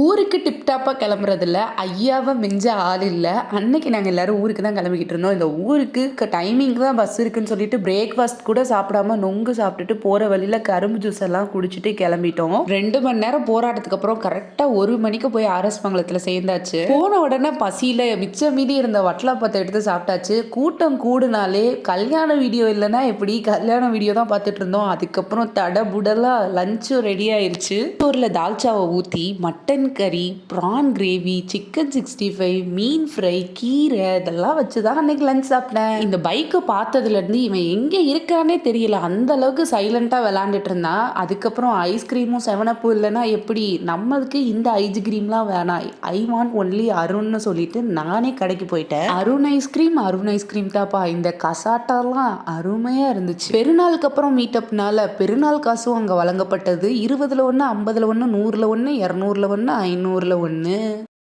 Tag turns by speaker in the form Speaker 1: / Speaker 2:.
Speaker 1: ஊருக்கு டிப்டாப்பாக கிளம்புறதில்ல. ஐயாவை மிஞ்ச ஆள் இல்லை. அன்னைக்கு நாங்கள் எல்லாரும் ஊருக்கு தான் கிளம்பிக்கிட்டு இருந்தோம். இந்த ஊருக்கு டைமிங் தான் பஸ் இருக்குன்னு சொல்லிட்டு பிரேக்ஃபாஸ்ட் கூட சாப்பிடாம நொங்கு சாப்பிட்டுட்டு போகிற வழியில் கரும்பு ஜூஸ் எல்லாம் குடிச்சிட்டு கிளம்பிட்டோம். ரெண்டு மணி நேரம் போராட்டத்துக்கு அப்புறம் கரெக்டாக ஒரு மணிக்கு போய் ஆர்எஸ் மங்கலத்தில் சேர்ந்தாச்சு. போன உடனே பசியில் மிச்சம் மீதி இருந்த வட்டலாப்பத்தை எடுத்து சாப்பிட்டாச்சு. கூட்டம் கூடுனாலே கல்யாண வீடியோ இல்லைன்னா எப்படி? கல்யாண வீடியோ தான் பார்த்துட்டு இருந்தோம். அதுக்கப்புறம் தடபுடலாக லஞ்சும் ரெடி ஆயிடுச்சு ஊரில் தால்ச்சாவை ஊற்றி மட்டன் கறி prawn gravy chicken sixty five மீன் ஃப்ரை கீரை இதெல்லாம் வச்சு தான் அன்னைக்கு லஞ்ச் சாப்பிட்டேன். இந்த பைக்கை பார்த்ததுலேருந்து இவன் எங்கே இருக்கானே தெரியல. அந்த அளவுக்கு சைலண்ட்டாக விளாண்டுட்டு இருந்தான். அதுக்கப்புறம் ஐஸ்கிரீமும் செவனப்பும் இல்லைன்னா எப்படி? நம்மளுக்கு இந்த ஐஸ்கிரீம்லாம் வேணாம். ஐ வாண்ட் ஒன்லி அருண்னு சொல்லிட்டு நானே கடைக்கு போயிட்டேன். அருண் ஐஸ்கிரீம் அருண் ஐஸ்கிரீம் தாப்பா இந்த கசாட்டாலாம் அருமையாக இருந்துச்சு. பெருநாளுக்கு அப்புறம் மீட்டப்னால பெருநாள் காசும் அங்கே வழங்கப்பட்டது. இருபதுல ஒன்று ஐம்பதுல ஒன்று நூறில் ஒன்று இரநூறுல ஒன்று ஐநூறில் ஒன்று